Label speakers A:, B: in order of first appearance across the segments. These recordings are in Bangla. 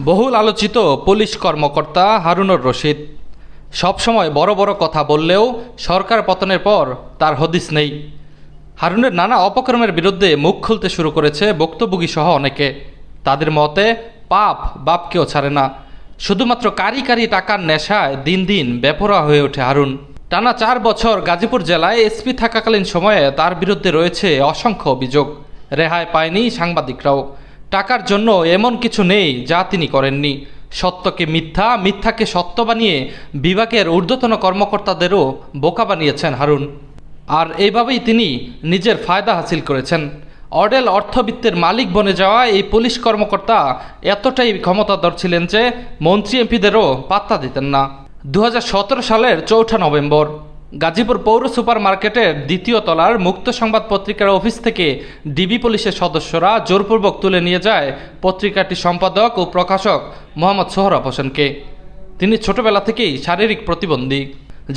A: বহুল আলোচিত পুলিশ কর্মকর্তা হারুনুর রশিদ। সবসময় বড় বড় কথা বললেও সরকার পতনের পর তার হদিস নেই। হারুনের নানা অপকর্মের বিরুদ্ধে মুখ খুলতে শুরু করেছে ভুক্তভোগী সহ অনেকে। তাদের মতে, পাপ বাপকেও ছাড়ে না। শুধুমাত্র কারি কারি টাকার নেশায় দিন দিন বেপরোয়া হয়ে ওঠে হারুন। টানা চার বছর গাজীপুর জেলায় এসপি থাকাকালীন সময়ে তার বিরুদ্ধে রয়েছে অসংখ্য অভিযোগ। রেহাই পায়নি সাংবাদিকরাও। টাকার জন্য এমন কিছু নেই যা তিনি করেননি। সত্যকে মিথ্যা, মিথ্যাকে সত্য বানিয়ে বিভাগের ঊর্ধ্বতন কর্মকর্তাদেরও বোকা বানিয়েছেন হারুন। আর এইভাবেই তিনি নিজের ফায়দা হাসিল করেছেন। অডেল অর্থবিত্তের মালিক বনে যাওয়া এই পুলিশ কর্মকর্তা এতটাই ক্ষমতাধর ছিলেন যে মন্ত্রী এমপিদেরও পাত্তা দিতেন না। দু হাজার সতেরো সালের চৌঠা নভেম্বর। গাজীপুর পৌর সুপার মার্কেটের দ্বিতীয় তলার মুক্ত সংবাদ পত্রিকার অফিস থেকে ডিবি পুলিশের সদস্যরা জোরপূর্বক তুলে নিয়ে যায় পত্রিকাটির সম্পাদক ও প্রকাশক মোহাম্মদ সোহরাব হোসেনকে। তিনি ছোটবেলা থেকেই শারীরিক প্রতিবন্ধী।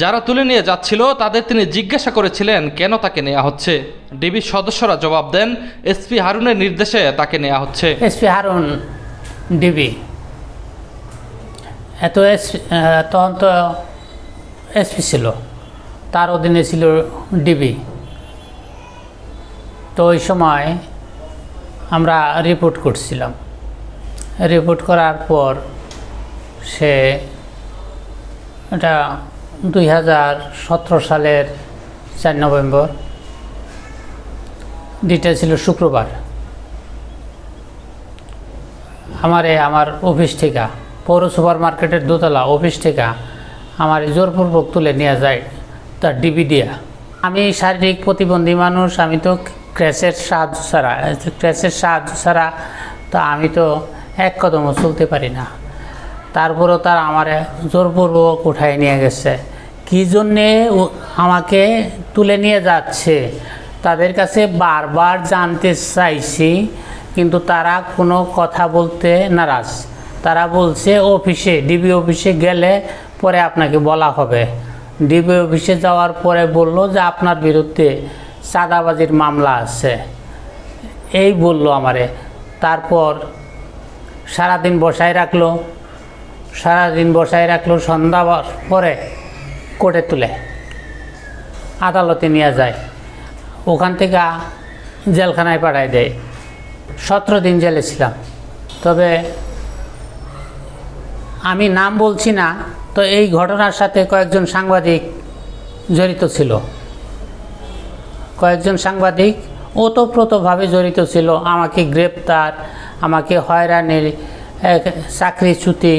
A: যারা তুলে নিয়ে যাচ্ছিল, তাদের তিনি জিজ্ঞাসা করেছিলেন, কেন তাকে নেওয়া হচ্ছে? ডিবির সদস্যরা জবাব দেন এসপি হারুনের নির্দেশে তাকে নেওয়া হচ্ছে।
B: SP Harun, DB. এত এসপি তখন তো এসপি ছিল। তার অধীনে ছিল ডিবি। তো ওই সময় আমরা রিপোর্ট করছিলাম। রিপোর্ট করার পর সে এটা দুই হাজার সতেরো সালের চার নভেম্বর ডিটা ছিল শুক্রবার। আমারে আমার অফিস থেকে, পৌর সুপার মার্কেটের দোতলা অফিস থেকে আমার জোরপূর্বক তুলে নিয়ে যায় তার ডিবি দিয়া। আমি শারীরিক প্রতিবন্ধী মানুষ, আমি তো ক্র্যাশের সাহায্য ছাড়া, ক্র্যাশের সাহায্য ছাড়া তো আমি তো এক কদমও চলতে পারি না। তারপরেও তার আমার জোরপূর্বক উঠায় নিয়ে গেছে। কী জন্যে আমাকে তুলে নিয়ে যাচ্ছে? তাদের কাছে বারবার জানতে চাইছি, কিন্তু তারা কোনো কথা বলতে নারাজ। তারা বলছে, অফিসে, ডিবি অফিসে গেলে পরে আপনাকে বলা হবে। ডিবি অফিসে যাওয়ার পরে বলল যে আপনার বিরুদ্ধে চাঁদাবাজির মামলা আছে। এই বলল আমারে। তারপর সারাদিন বসায় রাখল। সারাদিন বসায় রাখল সন্ধ্যাবার পরে কোর্টে তুলে, আদালতে নিয়ে যায়। ওখান থেকে জেলখানায় পাঠায় দেয়। সতেরো দিন জেলে ছিলাম। তবে আমি নাম বলছি না তো এই ঘটনার সাথে কয়েকজন সাংবাদিক জড়িত ছিল। কয়েকজন সাংবাদিক ওতপ্রোতভাবে জড়িত ছিল। আমাকে গ্রেপ্তার আমাকে হয়রানির এক, ছুটি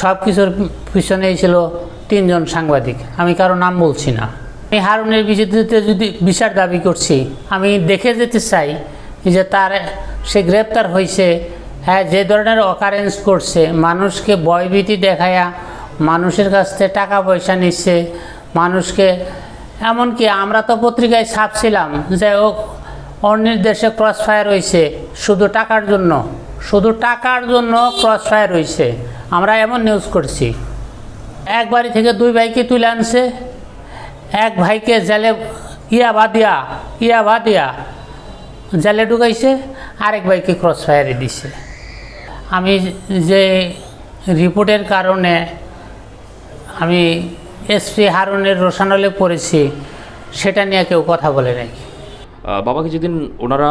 B: সব কিছুর পিছনেই ছিল তিনজন সাংবাদিক। আমি কারও নাম বলছি না। আমি হারুনের বিরুদ্ধে যদি বিচার দাবি করছি আমি দেখে যেতে চাই যে তার সে গ্রেপ্তার হয়েছে। হ্যাঁ যে ধরনের অকারেন্স করছে মানুষকে ভয়ভীতি দেখায়া মানুষের কাছ থেকে টাকা পয়সা নিচ্ছে, মানুষকে, এমনকি আমরা তো পত্রিকায় ছাপছিলাম যে ও অন্যের দেশে ক্রস ফায়ার হয়েছে শুধু টাকার জন্য, শুধু টাকার জন্য ক্রস ফায়ার হয়েছে আমরা এমন নিউজ করছি। এক বাড়ি থেকে দুই ভাইকে তুলে আনছে, এক ভাইকে জেলে, ইয়া বাদিয়া ইয়া বাদিয়া জেলে ঢুকাইছে, আরেক ভাইকে ক্রস ফায়ারে দিছে। আমি যে রিপোর্টের কারণে আমি এসপি হারুনের রোশানলে পড়েছি সেটা নিয়ে কেউ কথা বলে
C: আহ, বাবাকে যেদিন ওনারা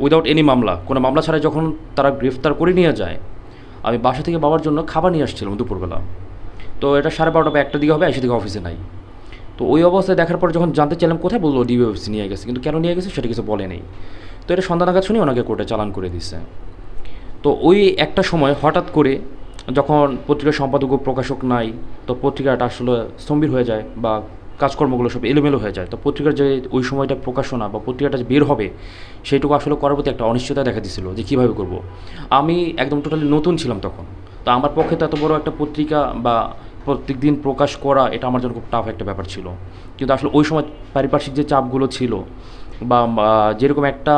C: উইদাউট এনি মামলা কোনো মামলা ছাড়াই যখন তারা গ্রেফতার করে নিয়ে যায় আমি বাসা থেকে বাবার জন্য খাবার নিয়ে আসছিলাম দুপুরবেলা। তো এটা সাড়ে বারোটা বা একটা দিকে হবে এসে দিকে অফিসে নাই। তো ওই অবস্থায় দেখার পর যখন জানতে চাইলাম কোথায় বলল ডিবি অফিসে নিয়ে গেছে কিন্তু কেন নিয়ে গেছে সেটা কিছু বলে নেই। তো এটা সন্ধ্যা নাগাদ শুনে ওনাকে কোর্টে চালান করে দিছে। তো ওই একটা সময় হঠাৎ করে যখন পত্রিকার সম্পাদক ও প্রকাশক নাই, তো পত্রিকাটা আসলে স্তম্ভির হয়ে যায় বা কাজকর্মগুলো সব এলোমেলো হয়ে যায়। তো পত্রিকার যে ওই সময়টা প্রকাশনা বা পত্রিকাটা যে বের হবে, সেইটুকু আসলে করার প্রতি একটা অনিশ্চয়তা দেখা দিছিল যে কীভাবে করব। আমি একদম টোটালি নতুন ছিলাম তখন। তো আমার পক্ষে তো এত বড় একটা পত্রিকা বা প্রত্যেক দিন প্রকাশ করা, এটা আমার জন্য খুব টাফ একটা ব্যাপার ছিল। কিন্তু আসলে ওই সময় পারিপার্শ্বিক যে চাপগুলো ছিল বা যেরকম একটা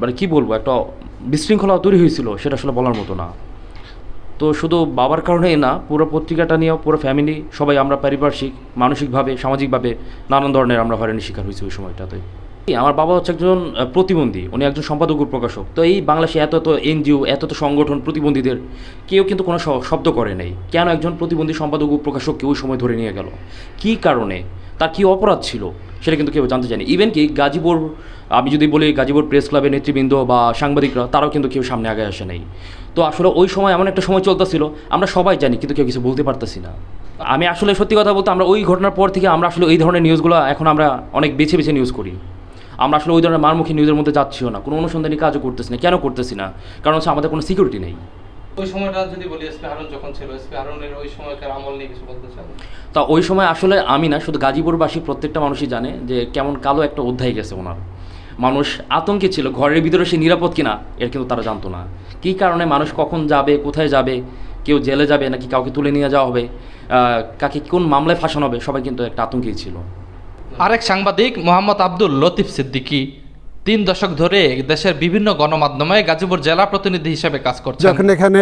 C: মানে কী বলব, একটা বিশৃঙ্খলা তৈরি হয়েছিল, সেটা আসলে বলার মতো না। তো শুধু বাবার কারণেই না, পুরো পত্রিকাটা নিয়েও পুরো ফ্যামিলি সবাই আমরা পারিপার্শ্বিক, মানসিকভাবে, সামাজিকভাবে নানান ধরনের আমরা হয়রানির শিকার হয়েছি ওই সময়টাতে। আমার বাবা হচ্ছে একজন প্রতিবন্ধী, উনি একজন সম্পাদক প্রকাশক। তো এই বাংলাদেশে এত এত এনজিও, এত এত সংগঠন প্রতিবন্ধীদের, কেউ কিন্তু কোনো শব্দ করে নাই। কেন একজন প্রতিবন্ধী সম্পাদক প্রকাশককে ওই সময় ধরে নিয়ে গেল? কী কারণে? তার কী অপরাধ ছিল? সেটা কিন্তু কেউ জানতে চায়নি। ইভেন কি গাজীপুর, আমি যদি বলি গাজীপুর প্রেস ক্লাবের নেতৃবৃন্দ বা সাংবাদিকরা, তারাও কিন্তু কেউ সামনে আগে আসে নাই। তো আসলে ওই সময় এমন একটা সময় চলতেছিল, আমরা সবাই জানি, কিন্তু কেউ কিছু বলতে পারতেছি না। আমি আসলে সত্যি কথা বলতে, আমরা ওই ঘটনার পর থেকে আমরা আসলে এই ধরনের নিউজগুলো এখন আমরা অনেক বেছে বেছে নিউজ করি। আমরা আসলে ওই ধরনের মারমুখী নিউজের মধ্যে যাচ্ছিও না। কোনো অনুসন্ধানী কাজও করতেছি না। কেন করতেছি না? কারণ হচ্ছে আমাদের কোনো সিকিউরিটি নেই।
A: ওই সময়টা যদি বলি এসপি হারুন যখন ছিল এসপি হারুনের ওই সময়কার আমল নিয়ে কিছু বলতে চান?
C: তা ওই সময় আসলে আমি না শুধু গাজীপুরবাসী প্রত্যেকটা মানুষই জানে যে কেমন কালো একটা অধ্যায় গেছে ওনার। মানুষ আতঙ্কে ছিল ঘরের ভিতরে সে নিরাপদ কিনা এর কিন্তু তারা জানতো না। কী কারণে মানুষ কখন যাবে কোথায় যাবে কেউ জেলে যাবে নাকি কাউকে তুলে নিয়ে যাওয়া হবে কাকে কোন মামলায় ফাঁসানো হবে সবাই কিন্তু একটা আতঙ্কেই ছিল।
A: আরেক সাংবাদিক মোহাম্মদ আব্দুল লতিফ সিদ্দিকী তিন দশক ধরে দেশের বিভিন্ন গণমাধ্যমে গাজীপুর জেলা প্রতিনিধি হিসেবে কাজ করছে
D: যখন এখানে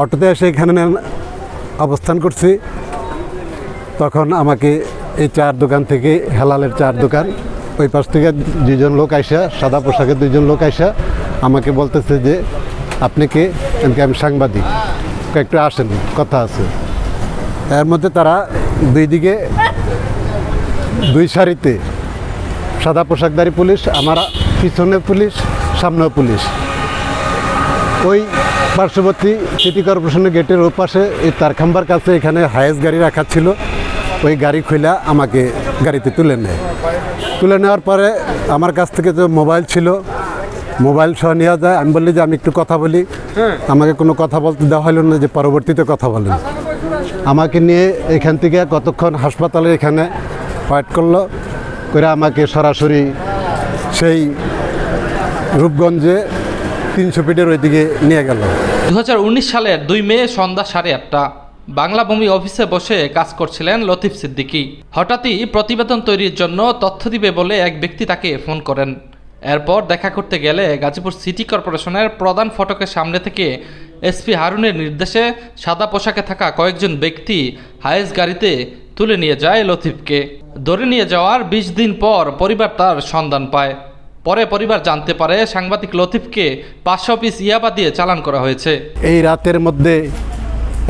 D: অটোতে এসে এখানে অবস্থান করছি, তখন আমাকে এই চার দোকান থেকে হেলালের চার দোকান, ওই পাশ থেকে দুজন লোক আইসা, সাদা পোশাকের দুজন লোক আইসা, আমাকে বলতেছে যে, আপনি কে? আমি সাংবাদিক। একটু আসেন, কথা আছে। এর মধ্যে তারা দুই দিকে দুই সারিতে। সাদা পোশাকধারী পুলিশ, আমার পিছনে পুলিশ, সামনেও পুলিশ। ওই পার্শ্ববর্তী সিটি কর্পোরেশনের গেটের ওপাশে এই তারখাম্বার কাছে এখানে হায়েস্ট গাড়ি রাখা ছিল। ওই গাড়ি খুলে আমাকে গাড়িতে তুলে নেয়। তুলে নেওয়ার পরে আমার কাছ থেকে যে মোবাইল ছিল, মোবাইল সহ নেওয়া যায়। আমি বললি যে, আমি একটু কথা বলি। আমাকে কোনো কথা বলতে দেওয়া হলো না যে, পরবর্তীতে কথা বলেন। আমাকে নিয়ে এখান থেকে কতক্ষণ হাসপাতালে এখানে ফাইট করল করে আমাকে সরাসরি সেই রূপগঞ্জে তিনশো ফিটের ওইদিকে নিয়ে গেল।
A: দু সালের দুই মে সন্ধ্যা সাড়ে আটটা বাংলা ভূমি অফিসে বসে কাজ করছিলেন লতিফ সিদ্দিকী। হঠাৎই প্রতিবেদন তৈরির জন্য তথ্য দিবে বলে এক ব্যক্তি তাকে ফোন করেন। এরপর দেখা করতে গেলে গাজীপুর সিটি কর্পোরেশনের প্রধান ফটকের সামনে থেকে এসপি হারুনের নির্দেশে সাদা পোশাকে থাকা কয়েকজন ব্যক্তি হায়েস গাড়িতে তুলে নিয়ে যায় লতিফকে। ধরে নিয়ে যাওয়ার বিশ দিন পর পরিবার তার সন্ধান পায়। পরে পরিবার জানতে পারে সাংবাদিক লতিফকে পাঁচশো পিস ইয়াবা দিয়ে চালান করা হয়েছে।
D: এই রাতের মধ্যে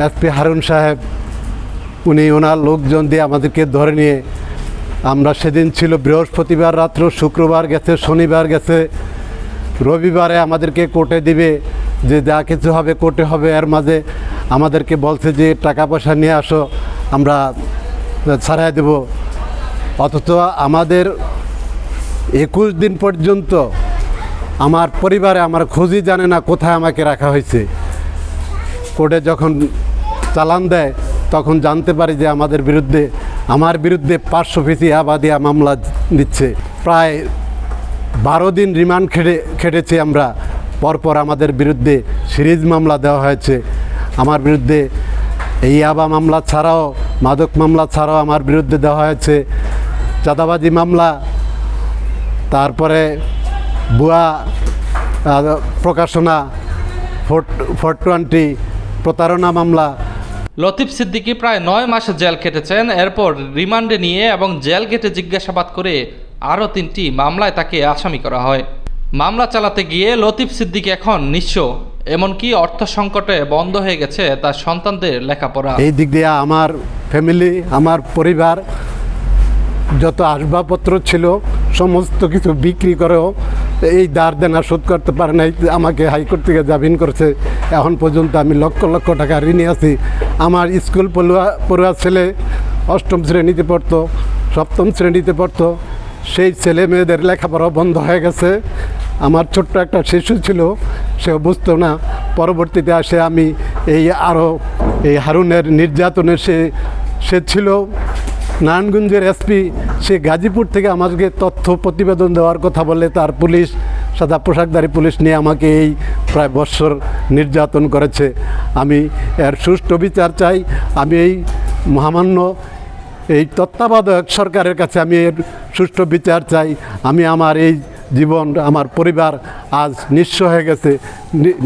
D: এসপি হারুন সাহেব, উনি ওনার লোকজন দিয়ে আমাদেরকে ধরে নিয়ে, আমরা সেদিন ছিল বৃহস্পতিবার রাত্র, শুক্রবার গেছে, শনিবার গেছে, রবিবারে আমাদেরকে কোর্টে দিবে, যে যা কিছু হবে কোর্টে হবে, এর মাঝে আমাদেরকে বলছে যে টাকা পয়সা নিয়ে আসো, আমরা ছাড়াই দেব। অথচ আমাদের একুশ দিন পর্যন্ত আমার পরিবারে আমার খোঁজই জানে না কোথায় আমাকে রাখা হয়েছে। কোর্টে যখন চালান দেয়, তখন জানতে পারি যে আমাদের বিরুদ্ধে, আমার বিরুদ্ধে পাঁচশো ফিসি আবাদিয়া মামলা দিচ্ছে। প্রায় বারো দিন রিমান্ড খেটে, খেটেছি আমরা। পরপর আমাদের বিরুদ্ধে সিরিজ মামলা দেওয়া হয়েছে। আমার বিরুদ্ধে এই আবা মামলা ছাড়াও মাদক মামলা ছাড়াও আমার বিরুদ্ধে দেওয়া হয়েছে চাঁদাবাজি মামলা তারপরে আহ, প্রকাশনা ফোর ফোর টোয়েন্টি প্রতারণা মামলা।
A: লতিফ সিদ্দিকী প্রায় নয় মাস জেল কেটেছেন এরপর রিমান্ডে নিয়ে এবং জেল গেটে জিজ্ঞাসাবাদ করে আরও তিনটি মামলায় তাকে আসামি করা হয়। মামলা চালাতে গিয়ে লতিফ সিদ্দিকী এখন নিঃস্ব। এমনকি অর্থ সংকটে বন্ধ হয়ে গেছে তার সন্তানদের লেখাপড়া।
D: এই দিক দিয়ে আমার ফ্যামিলি আমার পরিবার যত আসবাবপত্র ছিল, সমস্ত কিছু বিক্রি করেও এই দার দেনা শোধ করতে পারে নাই, আমাকে হাইকোর্ট থেকে জামিন করেছে। এখন পর্যন্ত আমি লক্ষ লক্ষ টাকা ঋণে আছি। আমার স্কুল পড়ুয়া পড়ুয়া ছেলে অষ্টম শ্রেণীতে পড়তো, সপ্তম শ্রেণীতে পড়তো। সেই ছেলে মেয়েদের লেখাপড়া বন্ধ হয়ে গেছে। আমার ছোট্ট একটা শিশু ছিল, সে বুঝতো না, পরবর্তীতে আসে আমি এই আরও এই হারুনের নির্যাতনে সে সে ছিল। নারায়ণগঞ্জের এসপি, সে গাজীপুর থেকে আমাকে তথ্য প্রতিবেদন দেওয়ার কথা বলে তার পুলিশ, সাদা পোশাকধারী পুলিশ নিয়ে আমাকে এই প্রায় বৎসর নির্যাতন করেছে। আমি এর সুষ্ঠু বিচার চাই। আমি এই মহামান্য, এই তত্ত্বাবধায়ক সরকারের কাছে আমি এর সুষ্ঠু বিচার চাই। আমি আমার এই জীবন, আমার পরিবার আজ নিঃস্ব হয়ে গেছে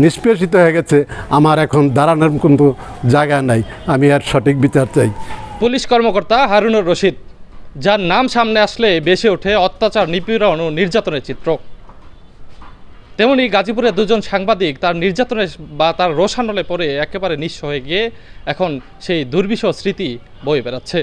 D: নিষ্পেষিত হয়ে গেছে, আমার এখন দাঁড়ানোর কোনো জায়গা নাই। আমি আর সঠিক বিচার চাই।
A: পুলিশ কর্মকর্তা হারুনুর রশিদ, যার নাম সামনে আসলে বেশি ওঠে অত্যাচার, নিপীড়ন ও নির্যাতনের চিত্র। তেমনি গাজীপুরে দুজন সাংবাদিক তার নির্যাতনের বা তার রোষানলে পড়ে একেবারে নিঃস্ব হয়ে গিয়ে এখন সেই দুর্বিষহ স্মৃতি বয়ে বেড়াচ্ছে।